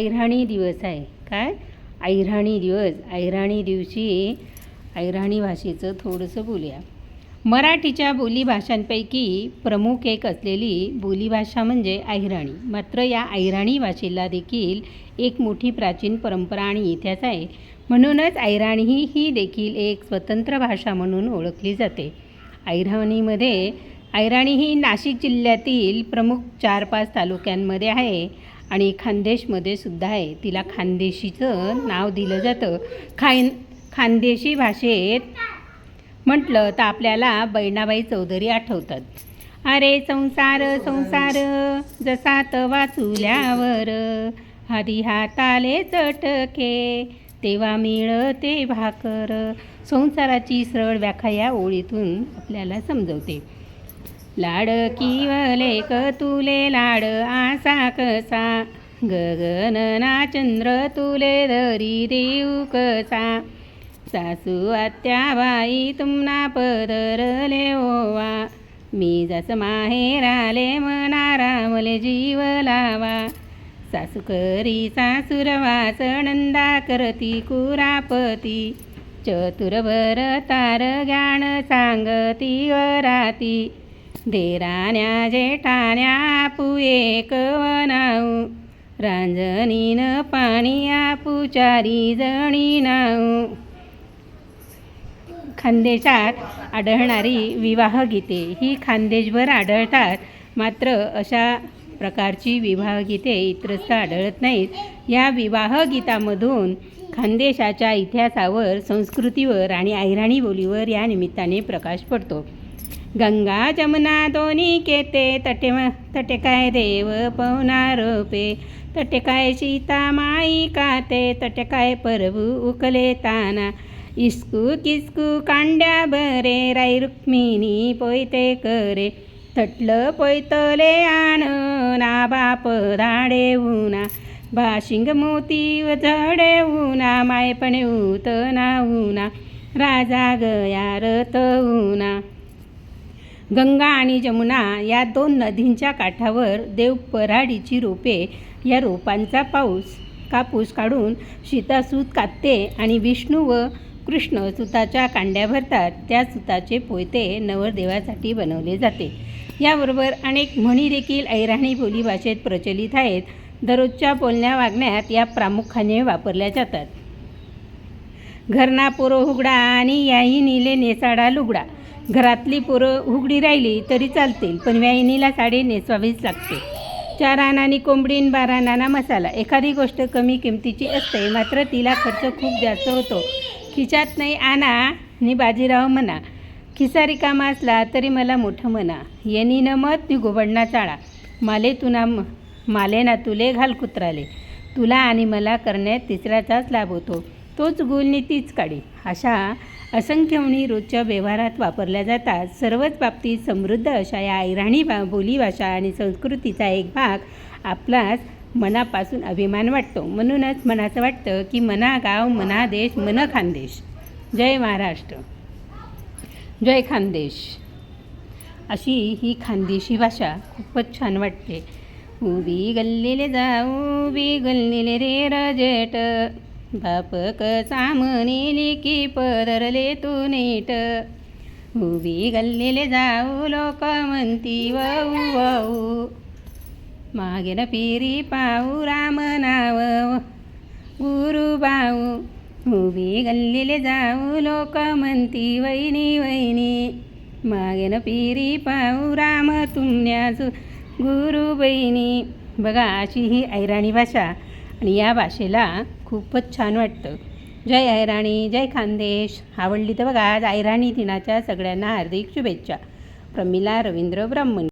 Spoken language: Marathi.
ऐराणी दिवस आहे. काय? ऐराणी दिवस. ऐराणी दिवशी ऐराणी भाषेचं थोडंसं बोलूया. मराठीच्या बोलीभाषांपैकी प्रमुख एक असलेली बोलीभाषा म्हणजे अहिराणी मात्र या अहिराणी भाषेला देखील एक मोठी प्राचीन परंपरा आणि इतिहास आहे. म्हणूनच अहिराणी ही ही देखील एक स्वतंत्र भाषा म्हणून ओळखली जाते. अहिराणीमध्ये अहिराणी ही नाशिक जिल्ह्यातील प्रमुख चार पाच तालुक्यांमध्ये आहे. आणि खानदेशमध्ये सुद्धा आहे. तिला खानदेशीचं नाव दिलं जातं. खान खानदेशी भाषेत म्हटलं तर आपल्याला बहिणाबाई चौधरी आठवतात. अरे संसार संसार जसा त चुल्यावर हरी हाताले चटके तेव्हा मिळते भाकर. संसाराची सरळ व्याख्या या ओळीतून आपल्याला समजवते. लाड किवले तुले लाड आसा कसा? गगनना चंद्र तुले धरी देऊ कसा? सासू आत्याबाई तुमना पदरले ओवा. मी जस माहेराले मना रामले जीव लावा. सासू करी सासूरवास नंदा करती कुरापती. चतुरभर तार ज्ञान सांगती वराती. देराण्या जेठाण्या आपू एक वनाऊ रांजणीन पाणी आपू चारी जणी नाऊ खानदेशात आढळणारी विवाह गीते ही खानदेशभर आढळतात. मात्र अशा प्रकारची विवाह गीते इतरस्त आढळत नाहीत. या विवाह गीतामधून खानदेशाच्या इतिहासावर संस्कृतीवर आणि अहिराणी बोलीवर या निमित्ताने प्रकाश पडतो. गंगा जमुना दोन्ही केते तटे तटे काय देव पवना रोपे तटे काय सीता माई काते तटे काय प्रभू उकले ताना. इस्कू किस्कू कांड्या बरे राई रुक्मिणी पोयते करे. तटलं पोयतले आण ना बाप धाडे उना. भाशिंग मोती व झडे उना मायपणे उत ना उना राजा गया रथ उना. गंगा आणि जमुना या दोन नदींच्या काठावर देव पराडीची रोपे या रोपांचा पाऊस कापूस काढून सीतासूत कापते आणि विष्णू व कृष्ण सुताच्या कांड्या भरतात. त्या सुताचे पोयते नवरदेवासाठी बनवले जाते. याबरोबर अनेक म्हणी देखील ऐराणी बोलीभाषेत प्रचलित आहेत. दररोजच्या बोलण्या वागण्यात या प्रामुख्याने वापरल्या जातात. घरना पोरो हुगडा आणि याही नीले नेसाडा लुगडा. घरातली पोरं उघडी राहिली तरी चालतील पण व्याहिनीला साडी नेसवावीच लागते. चार आणानी कोंबडीन बारा नाना मसाला एखादी गोष्ट कमी किमतीची असते मात्र तिला खर्च खूप जास्त होतो. खिशात नाही आणा नि बाजीराव म्हणा खिसा रिकामा असला तरी मला मोठं म्हणा. येनी न मत नि गोबडना चाळा. माले तुना माले ना तुले घाल कुत्राले तुला आणि मला करण्यात तिसऱ्याचाच लाभ होतो. तोच गुलनी तीच काढी अशा असंख्य म्हणी रोजच्या व्यवहारात वापरल्या जातात. सर्वच बाबतीत समृद्ध अशा या ऐराणी बा बोलीभाषा आणि संस्कृतीचा एक भाग आपलाच मनापासून अभिमान वाटतो. म्हणूनच मनाचं वाटतं की मना गाव मना देश मन खानदेश. जय महाराष्ट्र. जय खानदेश. अशी ही खानदेशी भाषा खूपच छान वाटते. उभी गल्लीले जाऊ उभी गल्लीले रे रजट. बाप कसा की पदरले तू नीट. उभी गल्लीले जाऊ लोक म्हणती वाऊ वाऊ. मागेन पिरी पाऊ राम नाव. गुरु बाऊ उभी गल्लीले जाऊ लोक म्हणती वैनी वैनी न पिरी पाऊ राम तुमण्यास गुरु बहिणी. बघा अशी ही ऐराणी भाषा. आणि या भाषेला खूपच छान वाटतं. जय ऐराणी जय खानदेश. आवडली तर बघा आज ऐराणी दिनाच्या सगळ्यांना हार्दिक शुभेच्छा. प्रमिला रवींद्र ब्राह्मणी.